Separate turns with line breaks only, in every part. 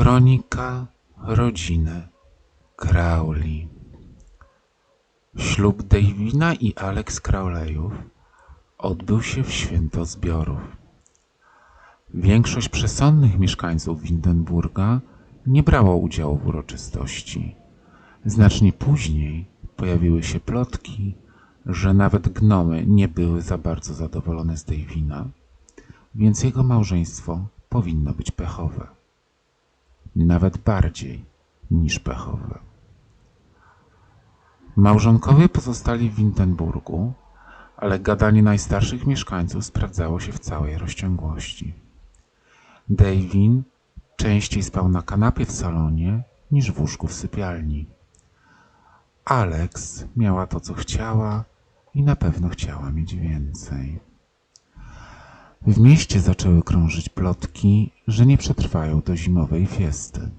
Kronika rodziny Crowley. Ślub Davina i Alex Crowleyów odbył się w święto zbiorów. Większość przesądnych mieszkańców Windenburga nie brała udziału w uroczystości. Znacznie później pojawiły się plotki, że nawet gnomy nie były za bardzo zadowolone z Davina, więc jego małżeństwo powinno być pechowe nawet bardziej niż pechowe. Małżonkowie pozostali w Windenburgu, ale gadanie najstarszych mieszkańców sprawdzało się w całej rozciągłości. Davin częściej spał na kanapie w salonie niż w łóżku w sypialni. Alex miała to, co chciała i na pewno chciała mieć więcej. W mieście zaczęły krążyć plotki, że nie przetrwają do zimowej fiesty.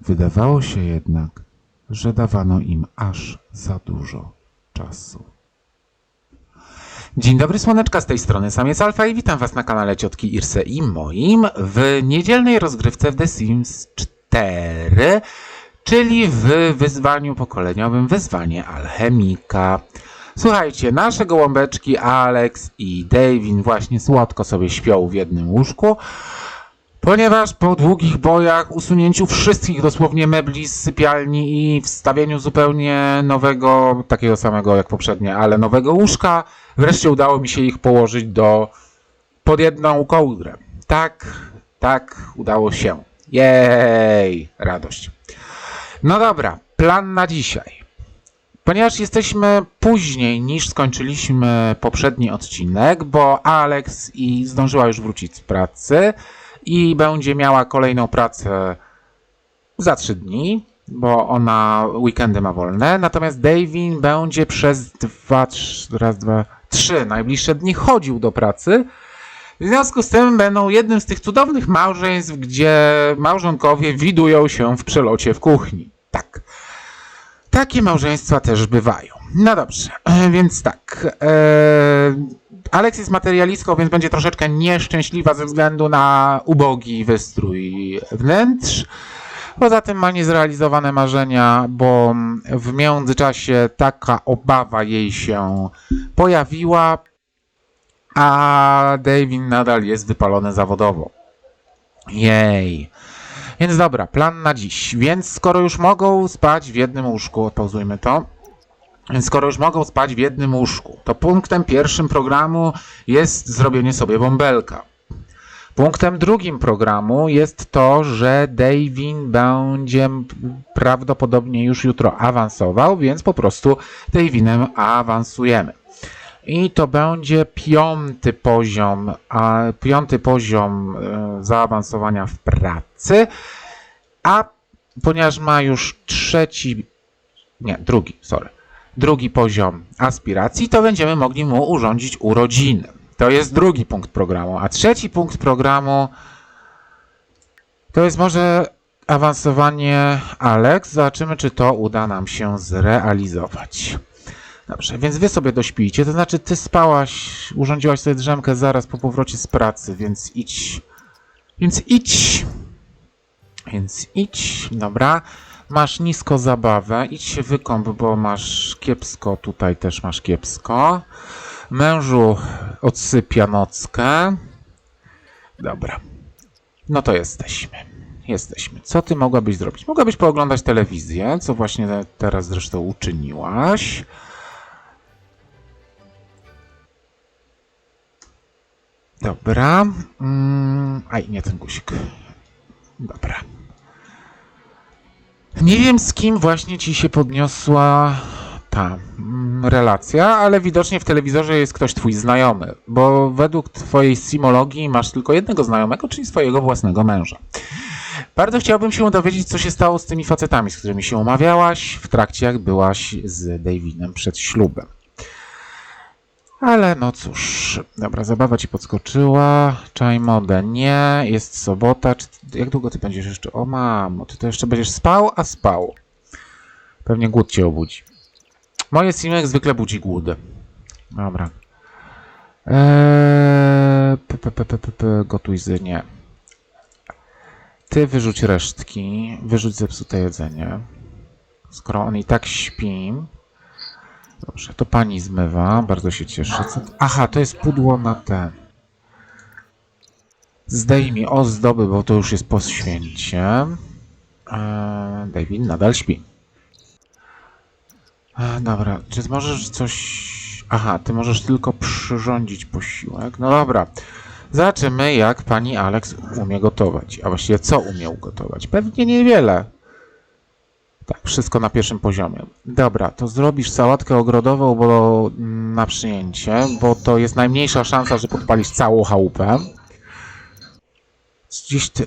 Wydawało się jednak, że dawano im aż za dużo czasu. Dzień dobry, słoneczka z tej strony Samiec Alfa i witam Was na kanale Ciotki Irse i moim w niedzielnej rozgrywce w The Sims 4, czyli w wyzwaniu pokoleniowym Wyzwanie Alchemika. Słuchajcie, nasze gołąbeczki Alex i Davin właśnie słodko sobie śpią w jednym łóżku, ponieważ po długich bojach, usunięciu wszystkich dosłownie mebli z sypialni i wstawieniu zupełnie nowego, takiego samego jak poprzednie, ale nowego łóżka, wreszcie udało mi się ich położyć do pod jedną kołdrę. Tak, tak, udało się. Jej, radość. No dobra, plan na dzisiaj. Ponieważ jesteśmy później niż skończyliśmy poprzedni odcinek, bo Alex i zdążyła już wrócić z pracy i będzie miała kolejną pracę za trzy dni, bo ona weekendy ma wolne. Natomiast Davin będzie przez dwa, trzy, raz, dwa, trzy najbliższe dni chodził do pracy. W związku z tym będą jednym z tych cudownych małżeństw, gdzie małżonkowie widują się w przelocie w kuchni. Tak. Takie małżeństwa też bywają. No dobrze, e, więc tak. E, Alex jest materialistką, więc będzie troszeczkę nieszczęśliwa ze względu na ubogi wystrój wnętrz. Poza tym ma niezrealizowane marzenia, bo w międzyczasie taka obawa jej się pojawiła, a Davin nadal jest wypalony zawodowo. Jej. Więc dobra, plan na dziś. Więc skoro już mogą spać w jednym łóżku, odpauzujmy to. Więc skoro już mogą spać w jednym łóżku, to punktem pierwszym programu jest zrobienie sobie bąbelka. Punktem drugim programu jest to, że Davin będzie prawdopodobnie już jutro awansował, więc po prostu Davinem awansujemy. I to będzie piąty poziom, a piąty poziom e, zaawansowania w pracy. A ponieważ ma już trzeci, nie, drugi, sorry, drugi poziom aspiracji, to będziemy mogli mu urządzić urodziny. To jest drugi punkt programu. A trzeci punkt programu to jest może awansowanie Alex. Zobaczymy, czy to uda nam się zrealizować. Dobrze, więc wy sobie dośpijcie, to znaczy ty spałaś, urządziłaś sobie drzemkę zaraz po powrocie z pracy, więc idź. Więc idź. Więc idź, dobra. Masz nisko zabawę, idź się wykąp, bo masz kiepsko, tutaj też masz kiepsko. Mężu odsypia nockę. Dobra. No to jesteśmy. Jesteśmy. Co ty mogłabyś zrobić? Mogłabyś pooglądać telewizję, co właśnie teraz zresztą uczyniłaś. Dobra. Mm, aj, nie ten guzik. Dobra. Nie wiem z kim właśnie ci się podniosła ta mm, relacja, ale widocznie w telewizorze jest ktoś twój znajomy, bo według twojej simologii masz tylko jednego znajomego, czyli swojego własnego męża. Bardzo chciałbym się dowiedzieć, co się stało z tymi facetami, z którymi się umawiałaś w trakcie, jak byłaś z Davinem przed ślubem. Ale no cóż, dobra, zabawa ci podskoczyła, czaj modę nie, jest sobota, czy, jak długo ty będziesz jeszcze, o mamo, ty to jeszcze będziesz spał, a spał. Pewnie głód cię obudzi. Moje sim jak zwykle budzi głód. Dobra. Eee, p, p, p, p, gotuj z nie. Ty wyrzuć resztki, wyrzuć zepsute jedzenie. Skoro on i tak śpi. Dobrze, to pani zmywa, bardzo się cieszę. Co? Aha, to jest pudło na ten. Zdejmij ozdoby, bo to już jest po święcie. Eee, David nadal śpi. E, dobra, czy możesz coś... Aha, ty możesz tylko przyrządzić posiłek. No dobra. Zobaczymy, jak pani Alex umie gotować. A właściwie co umie ugotować? Pewnie niewiele. Tak, wszystko na pierwszym poziomie. Dobra, to zrobisz sałatkę ogrodową bo na przyjęcie, bo to jest najmniejsza szansa, że podpalisz całą chałupę. Gdzieś ty...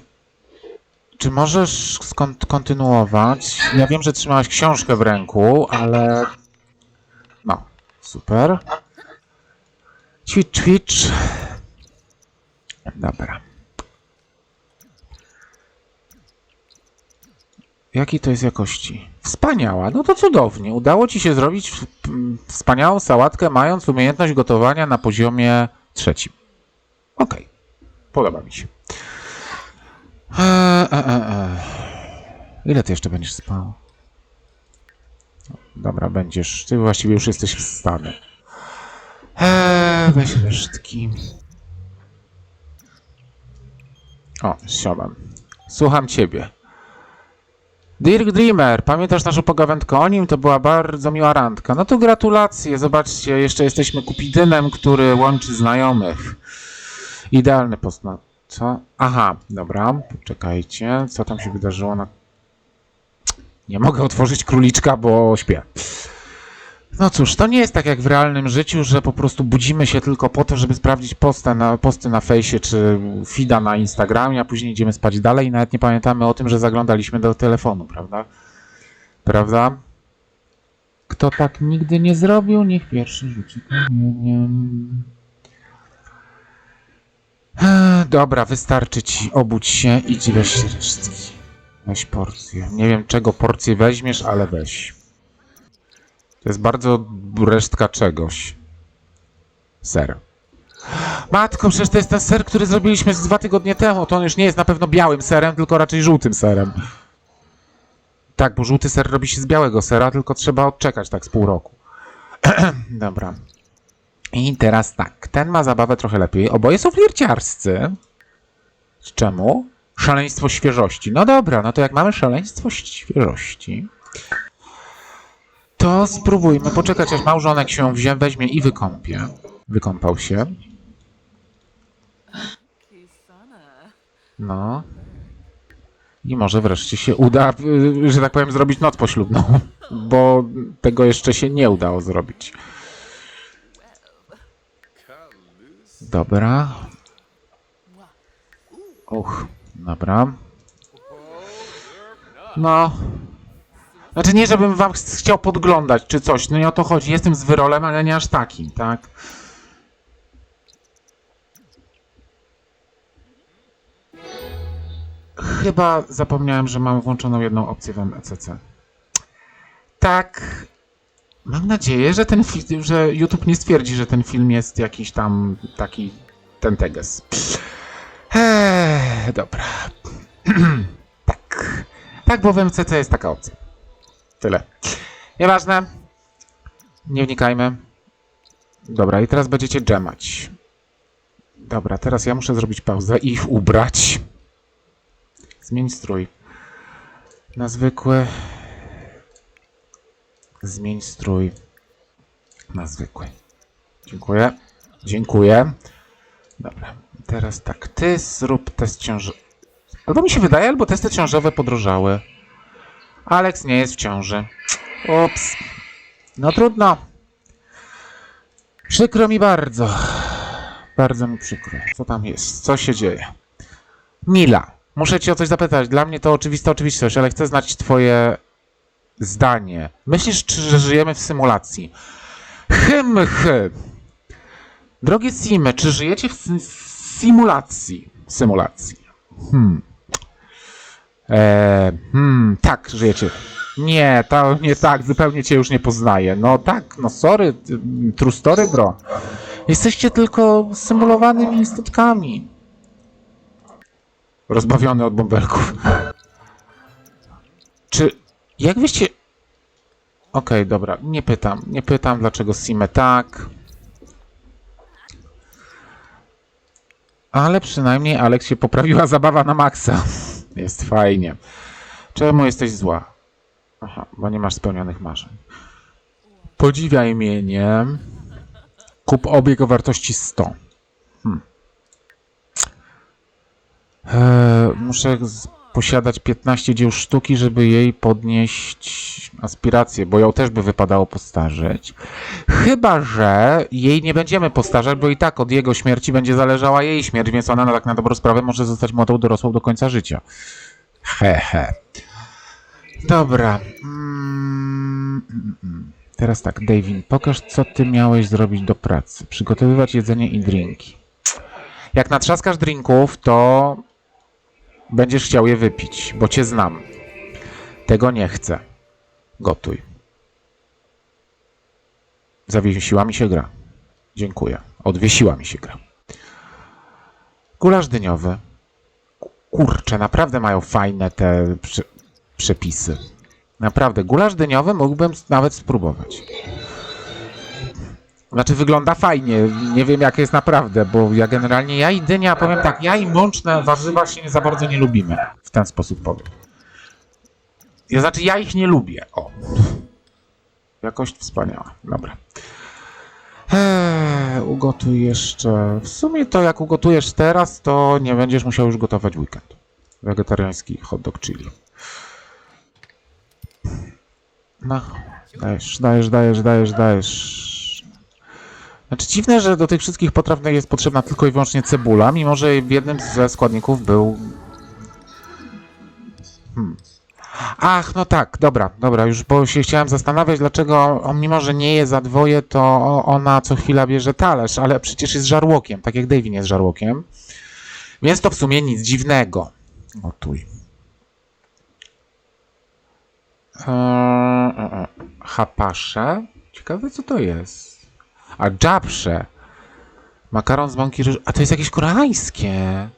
Czy możesz kontynuować? Ja wiem, że trzymałaś książkę w ręku, ale... No, super. Ćwicz, ćwicz. Dobra. Jakiej to jest jakości? Wspaniała. No to cudownie. Udało ci się zrobić wspaniałą sałatkę, mając umiejętność gotowania na poziomie trzecim. Okej. Podoba mi się. Eee, e, e, e. Ile ty jeszcze będziesz spał? Dobra, będziesz. Ty właściwie już jesteś w stanie. Eee, weź resztki. O, siadam. Słucham ciebie. Dirk Dreamer, pamiętasz naszą pogawędkę o nim? To była bardzo miła randka. No to gratulacje, zobaczcie, jeszcze jesteśmy kupidynem, który łączy znajomych. Idealny post na... Co? Aha, dobra, czekajcie, co tam się wydarzyło na... Nie mogę otworzyć króliczka, bo śpię. No cóż, to nie jest tak jak w realnym życiu, że po prostu budzimy się tylko po to, żeby sprawdzić posty na, posty na fejsie czy feeda na Instagramie, a później idziemy spać dalej i nawet nie pamiętamy o tym, że zaglądaliśmy do telefonu, prawda? Prawda? Kto tak nigdy nie zrobił, niech pierwszy rzuci. Eee, Dobra, wystarczy ci. Obudź się, idź weź resztki. Weź porcję. Nie wiem czego porcję weźmiesz, ale weź. To jest bardzo resztka czegoś. Ser. Matko, przecież to jest ten ser, który zrobiliśmy z dwa tygodnie temu. To on już nie jest na pewno białym serem, tylko raczej żółtym serem. Tak, bo żółty ser robi się z białego sera, tylko trzeba odczekać tak z pół roku. Dobra. I teraz tak, ten ma zabawę trochę lepiej. Oboje są flirciarscy. Z czemu? Szaleństwo świeżości. No dobra, no to jak mamy szaleństwo świeżości, to spróbujmy poczekać, aż małżonek się wzię, weźmie i wykąpie. Wykąpał się. No. I może wreszcie się uda, y, że tak powiem, zrobić noc poślubną, bo tego jeszcze się nie udało zrobić. Dobra. Uch, dobra. No. Znaczy nie, żebym wam ch- chciał podglądać czy coś, no nie o to chodzi. Jestem z wyrolem, ale nie aż takim, tak? Chyba zapomniałem, że mam włączoną jedną opcję w MCC. Tak. Mam nadzieję, że ten że YouTube nie stwierdzi, że ten film jest jakiś tam taki ten teges. Eee, dobra. tak. Tak, bo w MCC jest taka opcja. Tyle. Nieważne. Nie wnikajmy. Dobra, i teraz będziecie dżemać. Dobra, teraz ja muszę zrobić pauzę i ich ubrać. Zmień strój. Na zwykły. Zmień strój. Na zwykły. Dziękuję. Dziękuję. Dobra, teraz tak. Ty zrób test ciąży. Albo mi się wydaje, albo testy ciążowe podrożały. Alex nie jest w ciąży. Ups. No trudno. Przykro mi bardzo. Bardzo mi przykro. Co tam jest? Co się dzieje? Mila, muszę cię o coś zapytać. Dla mnie to oczywista oczywistość, ale chcę znać twoje zdanie. Myślisz, czy, że żyjemy w symulacji? Hym, hy. Drogie Simy, czy żyjecie w, sy- w simulacji? Symulacji. Hmm. E, hmm, tak, żyjecie. Nie, to nie tak, zupełnie cię już nie poznaję. No tak, no sorry, true story, bro. Jesteście tylko symulowanymi istotkami. rozbawiony od bąbelków. Czy, jak wyście... Okej, dobra, nie pytam, nie pytam, dlaczego Sime tak. Ale przynajmniej Alex się poprawiła zabawa na maksa. Jest fajnie. Czemu jesteś zła? Aha, bo nie masz spełnionych marzeń. Podziwiaj mnie, nie? Kup obieg o wartości 100. Hmm. Eee, muszę posiadać 15 dzieł sztuki, żeby jej podnieść aspiracje, bo ją też by wypadało postarzeć. Chyba, że jej nie będziemy postarzać, bo i tak od jego śmierci będzie zależała jej śmierć, więc ona na tak na dobrą sprawę może zostać młodą dorosłą do końca życia. He, he. Dobra. Mm, mm, mm. Teraz tak, Davin, pokaż, co ty miałeś zrobić do pracy. Przygotowywać jedzenie i drinki. Jak natrzaskasz drinków, to będziesz chciał je wypić, bo cię znam. Tego nie chcę. Gotuj. Zawiesiła mi się gra. Dziękuję. Odwiesiła mi się gra. Gulasz dyniowy. Kurczę, naprawdę mają fajne te prze przepisy. Naprawdę, gulasz dyniowy mógłbym nawet spróbować. Znaczy wygląda fajnie, nie wiem jak jest naprawdę, bo ja generalnie, ja i dynia, powiem tak, ja i mączne warzywa się za bardzo nie lubimy. W ten sposób powiem. Ja, znaczy ja ich nie lubię, o. Jakość wspaniała, dobra. Eee, ugotuj jeszcze. W sumie to jak ugotujesz teraz, to nie będziesz musiał już gotować weekend. Wegetariański hot dog chili. No, dajesz, dajesz, dajesz, dajesz, dajesz. Znaczy dziwne, że do tych wszystkich potraw jest potrzebna tylko i wyłącznie cebula, mimo że w jednym ze składników był... Hmm. Ach, no tak, dobra, dobra, już bo się chciałem zastanawiać, dlaczego on mimo, że nie je za dwoje, to o- ona co chwila bierze talerz, ale przecież jest żarłokiem, tak jak Davin jest żarłokiem. Więc to w sumie nic dziwnego. Gotuj. Eee, e, e. Hapasze? Ciekawe co to jest. A dżabrze. Makaron z mąki ryż... A to jest jakieś koreańskie.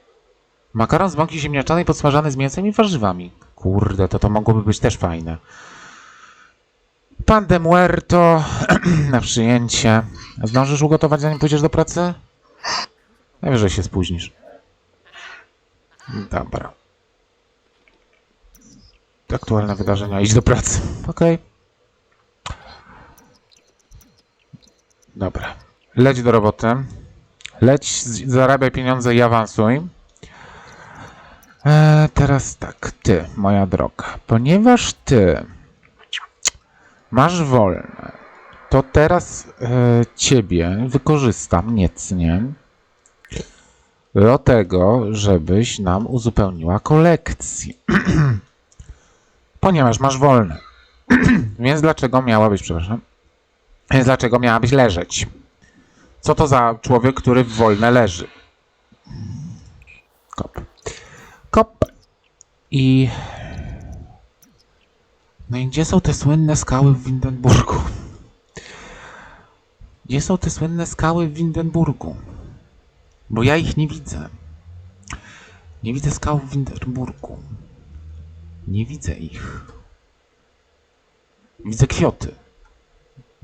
Makaron z mąki ziemniaczanej podsmażany z mięsem i warzywami. Kurde, to to mogłoby być też fajne. Pan de muerto na przyjęcie. Zdążysz ugotować zanim pójdziesz do pracy? Najwyżej się spóźnisz. Dobra. Aktualne wydarzenia. Idź do pracy. Okej. Dobra. Leć do roboty. Leć, zarabiaj pieniądze i awansuj. E, teraz tak, ty, moja droga. Ponieważ ty masz wolne, to teraz e, ciebie wykorzystam niecnie do tego, żebyś nam uzupełniła kolekcję. Ponieważ masz wolne. Więc dlaczego miałabyś, przepraszam, więc dlaczego miałabyś leżeć? Co to za człowiek, który w wolne leży? Kop. Kop. I... No i gdzie są te słynne skały w Windenburgu? Gdzie są te słynne skały w Windenburgu? Bo ja ich nie widzę. Nie widzę skał w Windenburgu. Nie widzę ich. Widzę kwioty.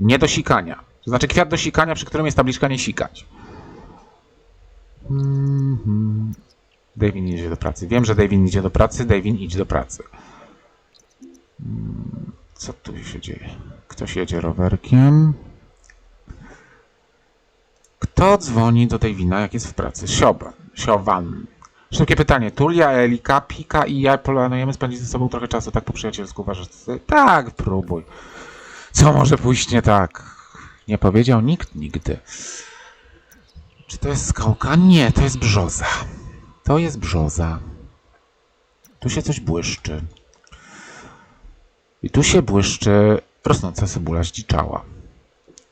Nie do sikania. To znaczy kwiat do sikania, przy którym jest tabliczka nie sikać. Mhm. Davin idzie do pracy. Wiem, że Davin idzie do pracy. Davin idź do pracy. Mm, Co tu się dzieje? Ktoś jedzie rowerkiem. Kto dzwoni do Davina, jak jest w pracy? Sioban. Siowan. Szybkie pytanie. Tulia, Elika, Pika i ja planujemy spędzić ze sobą trochę czasu, tak po przyjacielsku uważasz? Tak, próbuj. Co może pójść nie tak? Nie powiedział nikt nigdy. Czy to jest skałka? Nie, to jest brzoza. To jest brzoza. Tu się coś błyszczy. I tu się błyszczy rosnąca cebula zdziczała.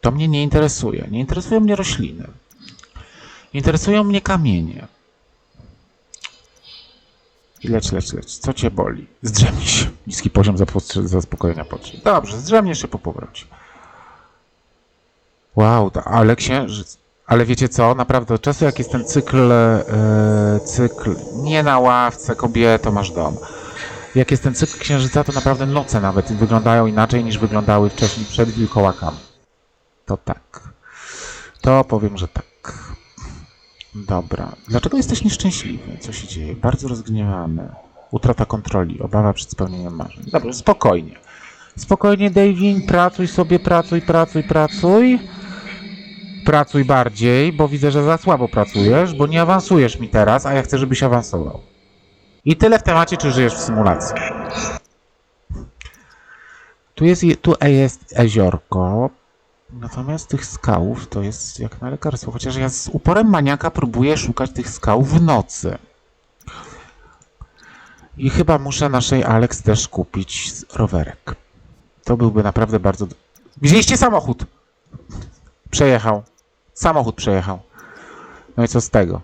To mnie nie interesuje. Nie interesują mnie rośliny. Interesują mnie kamienie. I leć, leć, leć. Co cię boli? Zdrzemnij się. Niski poziom zaspokojenia potrzeb. Dobrze, zdrzemniesz się po powrocie. Wow, to, ale księżyc. Ale wiecie co? Naprawdę od czasu jak jest ten cykl, e, cykl nie na ławce, kobieto, masz dom. Jak jest ten cykl księżyca, to naprawdę noce nawet wyglądają inaczej niż wyglądały wcześniej przed wilkołakami. To tak. To powiem, że tak. Dobra. Dlaczego jesteś nieszczęśliwy? Co się dzieje? Bardzo rozgniewany. Utrata kontroli, obawa przed spełnieniem marzeń. Dobrze, spokojnie. Spokojnie, Davin, pracuj sobie, pracuj, pracuj, pracuj. Pracuj bardziej, bo widzę, że za słabo pracujesz, bo nie awansujesz mi teraz, a ja chcę, żebyś awansował. I tyle w temacie, czy żyjesz w symulacji. Tu jest, tu jest jeziorko, natomiast tych skałów to jest jak na lekarstwo. Chociaż ja z uporem maniaka próbuję szukać tych skał w nocy. I chyba muszę naszej Alex też kupić rowerek. To byłby naprawdę bardzo... Widzieliście samochód? Przejechał. Samochód przejechał. No i co z tego?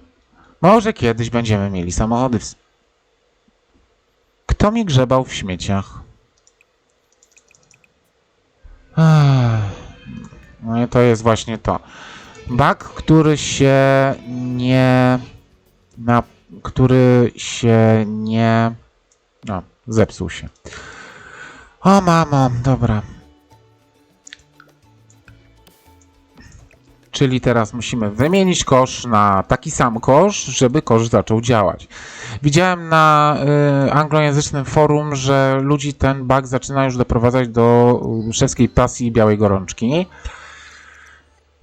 Może kiedyś będziemy mieli samochody. W... Kto mi grzebał w śmieciach? To jest właśnie to. Bug, który się nie... Na... Który się nie... No, zepsuł się. O mamo, dobra. Czyli teraz musimy wymienić kosz na taki sam kosz, żeby kosz zaczął działać. Widziałem na y, anglojęzycznym forum, że ludzi ten bug zaczyna już doprowadzać do y, szewskiej pasji i białej gorączki.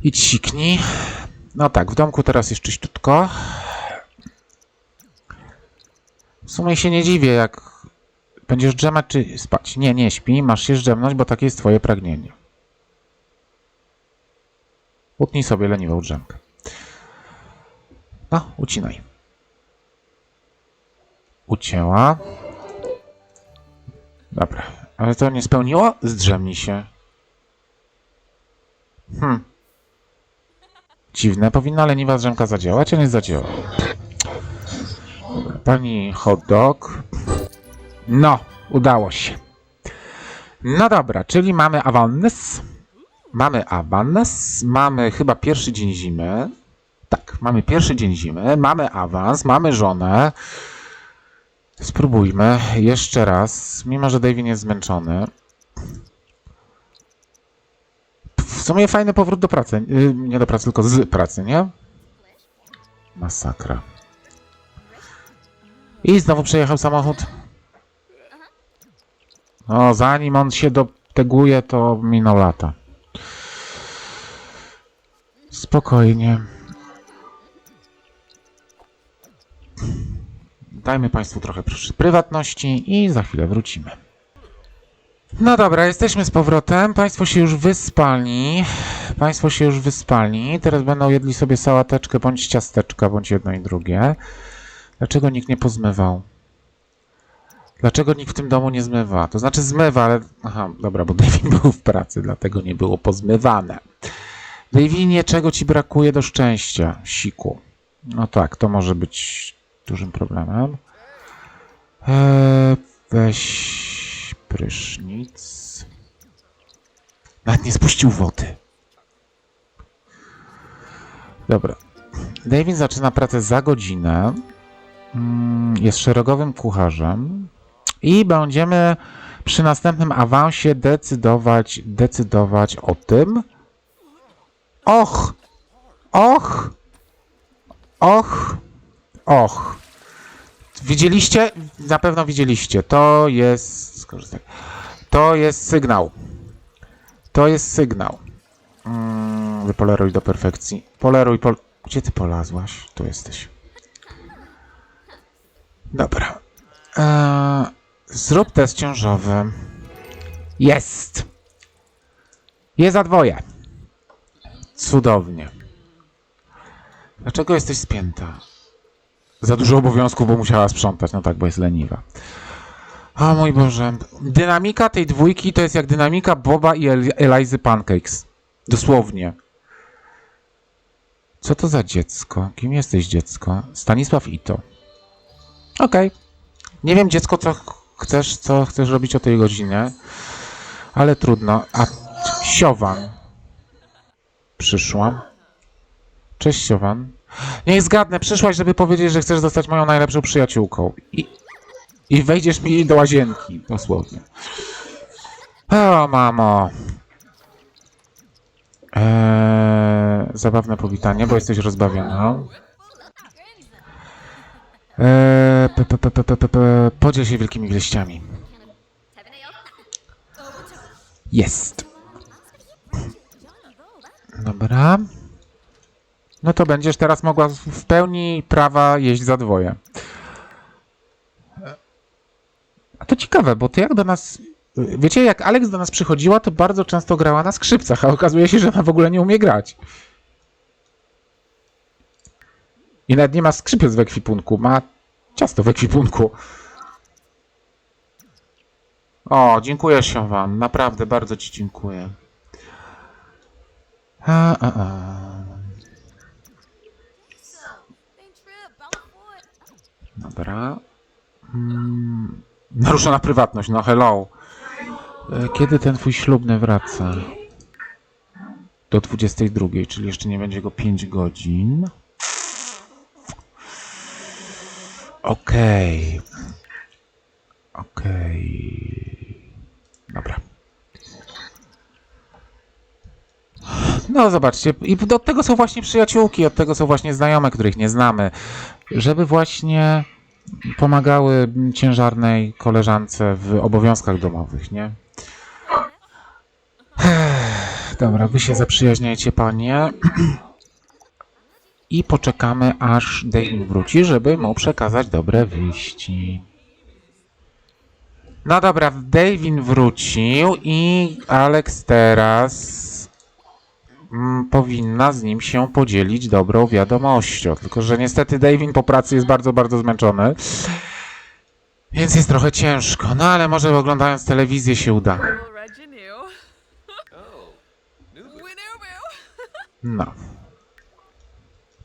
I ciknij. No tak, w domku teraz jest czyściutko. W sumie się nie dziwię, jak będziesz drzemać czy spać. Nie, nie śpi, masz się drzemnąć, bo takie jest twoje pragnienie. Utnij sobie leniwą drzemkę. No, ucinaj. Ucięła. Dobra, ale to nie spełniło? Zdrzemnij się. Hmm. Dziwne, powinna leniwa drzemka zadziałać, a nie zadziałała. Dobra, Pani hot dog. No, udało się. No dobra, czyli mamy awans. Mamy awans, mamy chyba pierwszy dzień zimy. Tak, mamy pierwszy dzień zimy, mamy awans, mamy żonę. Spróbujmy jeszcze raz, mimo że Davin jest zmęczony. W sumie fajny powrót do pracy. Yy, nie do pracy, tylko z pracy, nie? Masakra. I znowu przejechał samochód. O, zanim on się doteguje, to minął lata. Spokojnie. Dajmy Państwu trochę prywatności i za chwilę wrócimy. No dobra, jesteśmy z powrotem. Państwo się już wyspali. Państwo się już wyspali. Teraz będą jedli sobie sałateczkę bądź ciasteczka, bądź jedno i drugie. Dlaczego nikt nie pozmywał? Dlaczego nikt w tym domu nie zmywa? To znaczy zmywa, ale... Aha, dobra, bo David był w pracy, dlatego nie było pozmywane. Davinie, czego ci brakuje do szczęścia, siku? No tak, to może być dużym problemem. Eee, weź prysznic. Nawet nie spuścił wody. Dobra. David zaczyna pracę za godzinę. Mm, Jest szeregowym kucharzem. I będziemy przy następnym awansie decydować, decydować o tym. Och! Och! Och! Och! Widzieliście? Na pewno widzieliście. To jest. To jest sygnał. To jest sygnał. Mm, wypoleruj do perfekcji. Poleruj, pol... Gdzie ty polazłaś? Tu jesteś. Dobra. Eee, zrób test ciążowy. Jest! Jest za dwoje. Cudownie. Dlaczego jesteś spięta? Za dużo obowiązków, bo musiała sprzątać. No tak, bo jest leniwa. O mój Boże. Dynamika tej dwójki to jest jak dynamika Boba i El Elizy Pancakes. Dosłownie. Co to za dziecko? Kim jesteś dziecko? Stanisław Ito. Okej. Nie wiem dziecko, co ch- chcesz, co chcesz robić o tej godzinie. Ale trudno. A Siowan. Przyszła. Cześć, Siowan. Niech zgadnę, przyszłaś, żeby powiedzieć, że chcesz zostać moją najlepszą przyjaciółką. I, i wejdziesz mi do łazienki, dosłownie. O, mamo. Eee, zabawne powitanie, bo jesteś rozbawiona. Eee, podziel się wielkimi wieściami. Jest. Dobra. No to będziesz teraz mogła w pełni prawa jeść za dwoje. A to ciekawe, bo ty jak do nas. Wiecie, jak Alex do nas przychodziła, to bardzo często grała na skrzypcach, a okazuje się, że ona w ogóle nie umie grać. I nawet nie ma skrzypiec w ekwipunku, ma ciasto w ekwipunku. O, dziękuję się wam. Naprawdę, bardzo ci dziękuję. A, a, a. Dobra. Mm, naruszona prywatność, no hello. E, Kiedy ten twój ślubny wraca? Do 22, czyli jeszcze nie będzie go 5 godzin. Okej. Okej. Dobra. No zobaczcie, i od tego są właśnie przyjaciółki, od tego są właśnie znajome, których nie znamy, żeby właśnie pomagały ciężarnej koleżance w obowiązkach domowych, nie? Dobra, wy się zaprzyjaźniajcie, panie. I poczekamy, aż David wróci, żeby mu przekazać dobre wieści. No dobra, David wrócił i Alex teraz mm, powinna z nim się podzielić dobrą wiadomością. Tylko, że niestety David po pracy jest bardzo, bardzo zmęczony. Więc jest trochę ciężko. No ale może oglądając telewizję się uda.
Bill.
No.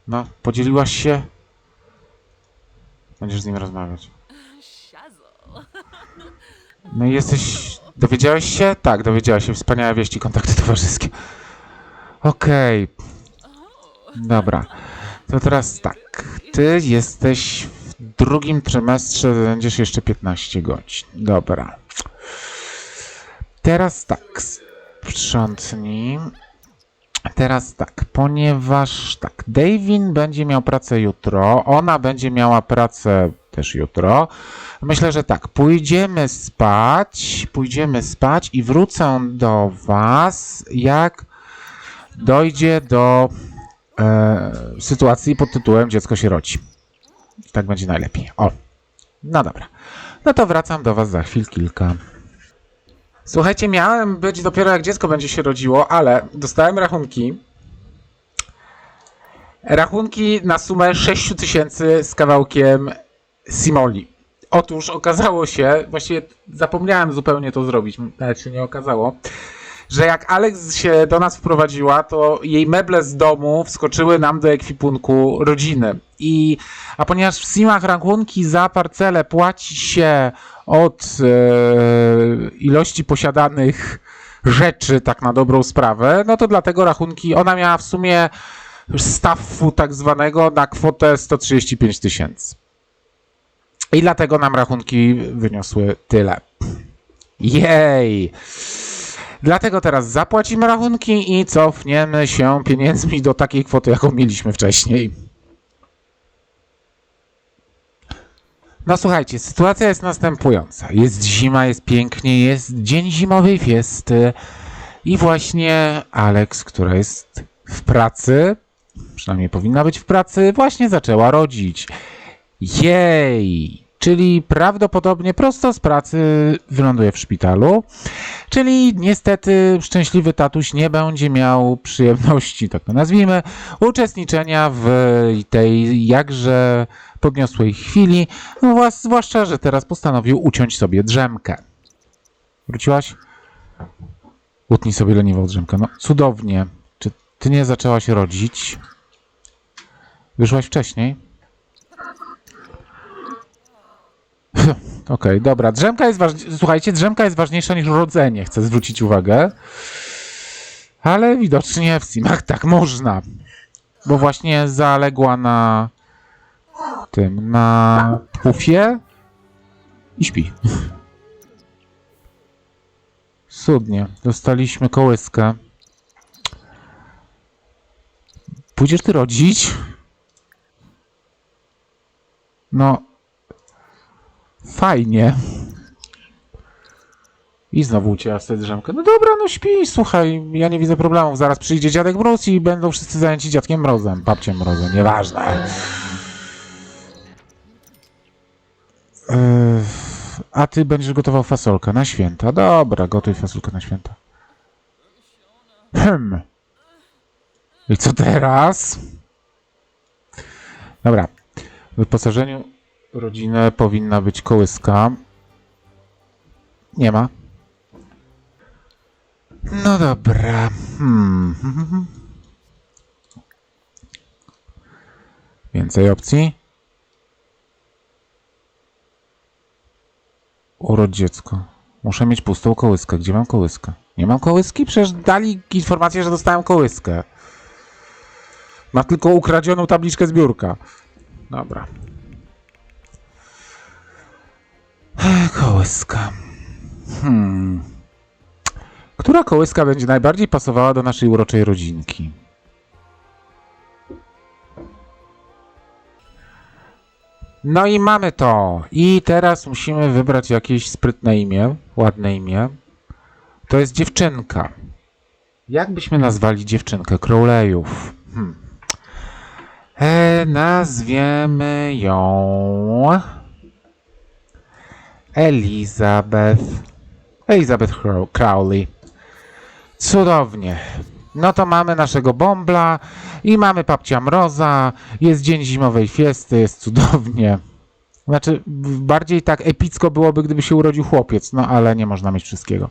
No, podzieliłaś się? Będziesz z nim rozmawiać. No i jesteś... Dowiedziałeś się? Tak, dowiedziałaś się. Wspaniałe wieści, kontakty towarzyskie. Okej. Dobra. To teraz tak. Ty jesteś w drugim trymestrze, będziesz jeszcze 15 godzin. Dobra. Teraz tak. Sprzątnij. Teraz tak, ponieważ tak, Davin będzie miał pracę jutro, ona będzie miała pracę też jutro. Myślę, że tak, pójdziemy spać, pójdziemy spać i wrócę do Was, jak dojdzie do e, sytuacji pod tytułem Dziecko się rodzi. Tak będzie najlepiej. O, no dobra. No to wracam do Was za chwil kilka. Słuchajcie, miałem być dopiero jak dziecko będzie się rodziło, ale dostałem rachunki. Rachunki na sumę 6 tysięcy z kawałkiem Simoli. Otóż okazało się, właściwie zapomniałem zupełnie to zrobić, nawet się nie okazało, że jak Alex się do nas wprowadziła, to jej meble z domu wskoczyły nam do ekwipunku rodziny. I, a ponieważ w Simach rachunki za parcelę płaci się od e, ilości posiadanych rzeczy, tak na dobrą sprawę, no to dlatego rachunki, ona miała w sumie staffu tak zwanego na kwotę 135 tysięcy. I dlatego nam rachunki wyniosły tyle. Jej! Dlatego teraz zapłacimy rachunki i cofniemy się pieniędzmi do takiej kwoty, jaką mieliśmy wcześniej. No słuchajcie, sytuacja jest następująca. Jest zima, jest pięknie, jest dzień zimowej fiesty i właśnie Alex, która jest w pracy, przynajmniej powinna być w pracy, właśnie zaczęła rodzić. Jej! Czyli prawdopodobnie prosto z pracy wyląduje w szpitalu. Czyli niestety szczęśliwy tatuś nie będzie miał przyjemności, tak to nazwijmy, uczestniczenia w tej jakże podniosłej chwili, no, zwłasz- zwłaszcza, że teraz postanowił uciąć sobie drzemkę. Wróciłaś? Utnij sobie leniwą drzemkę. No cudownie. Czy ty nie zaczęłaś rodzić? Wyszłaś wcześniej? Okej, dobra. Drzemka jest ważniejsza. Słuchajcie, drzemka jest ważniejsza niż rodzenie, chcę zwrócić uwagę. Ale widocznie w Simach tak można. bo właśnie zaległa na tym, na pufie i śpi. Cudnie. Dostaliśmy kołyskę. Pójdziesz ty rodzić? No. Fajnie. I znowu ucięła wtedy drzemkę. No dobra, no śpi, słuchaj, ja nie widzę problemów. Zaraz przyjdzie dziadek Mróz i będą wszyscy zajęci dziadkiem Mrozem, babciem Mrozem, nieważne. Yy, a ty będziesz gotował fasolkę na święta. Dobra, gotuj fasolkę na święta. Hmm. I co teraz? Dobra. W wyposażeniu rodziny powinna być kołyska. Nie ma. No dobra. Hmm. Więcej opcji. Urodź dziecko. Muszę mieć pustą kołyskę. Gdzie mam kołyskę? Nie mam kołyski? Przecież dali informację, że dostałem kołyskę. Ma tylko ukradzioną tabliczkę z biurka. Dobra. Kołyska. Hmm. Która kołyska będzie najbardziej pasowała do naszej uroczej rodzinki? No i mamy to. I teraz musimy wybrać jakieś sprytne imię, ładne imię. To jest dziewczynka. Jak byśmy nazwali dziewczynkę Crowleyów? Hmm. E, nazwiemy ją Elizabeth. Elizabeth Crow- Crowley. Cudownie. No to mamy naszego bąbla i mamy papcia mroza. Jest dzień zimowej fiesty, jest cudownie. Znaczy, bardziej tak epicko byłoby, gdyby się urodził chłopiec, no ale nie można mieć wszystkiego.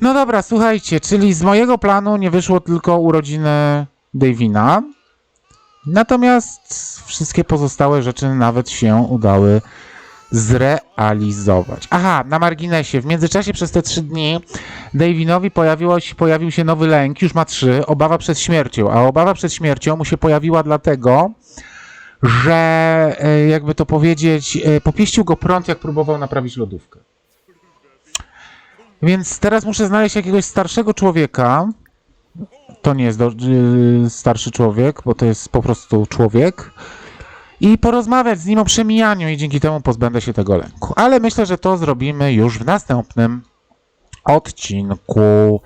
No dobra, słuchajcie, czyli z mojego planu nie wyszło tylko urodziny Davina. Natomiast wszystkie pozostałe rzeczy nawet się udały zrealizować. Aha, na marginesie, w międzyczasie przez te trzy dni Davinowi pojawił się nowy lęk, już ma trzy, obawa przed śmiercią, a obawa przed śmiercią mu się pojawiła dlatego, że e, jakby to powiedzieć, e, popieścił go prąd, jak próbował naprawić lodówkę. Więc teraz muszę znaleźć jakiegoś starszego człowieka. To nie jest do, y, starszy człowiek, bo to jest po prostu człowiek. I porozmawiać z nim o przemijaniu i dzięki temu pozbędę się tego lęku. Ale myślę, że to zrobimy już w następnym odcinku.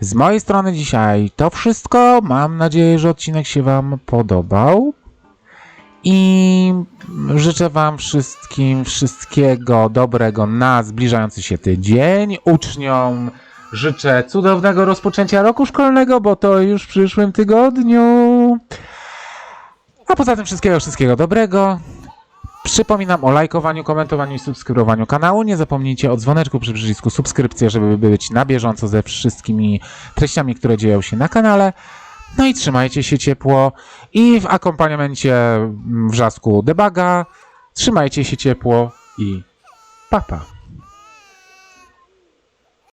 Z mojej strony dzisiaj to wszystko. Mam nadzieję, że odcinek się Wam podobał. I życzę Wam wszystkim wszystkiego dobrego na zbliżający się tydzień. Uczniom życzę cudownego rozpoczęcia roku szkolnego, bo to już w przyszłym tygodniu. A poza tym wszystkiego, wszystkiego dobrego. Przypominam o lajkowaniu, komentowaniu i subskrybowaniu kanału. Nie zapomnijcie o dzwoneczku przy przycisku subskrypcja, żeby być na bieżąco ze wszystkimi treściami, które dzieją się na kanale. No i trzymajcie się ciepło i w akompaniamencie wrzasku debaga trzymajcie się ciepło i papa. Pa.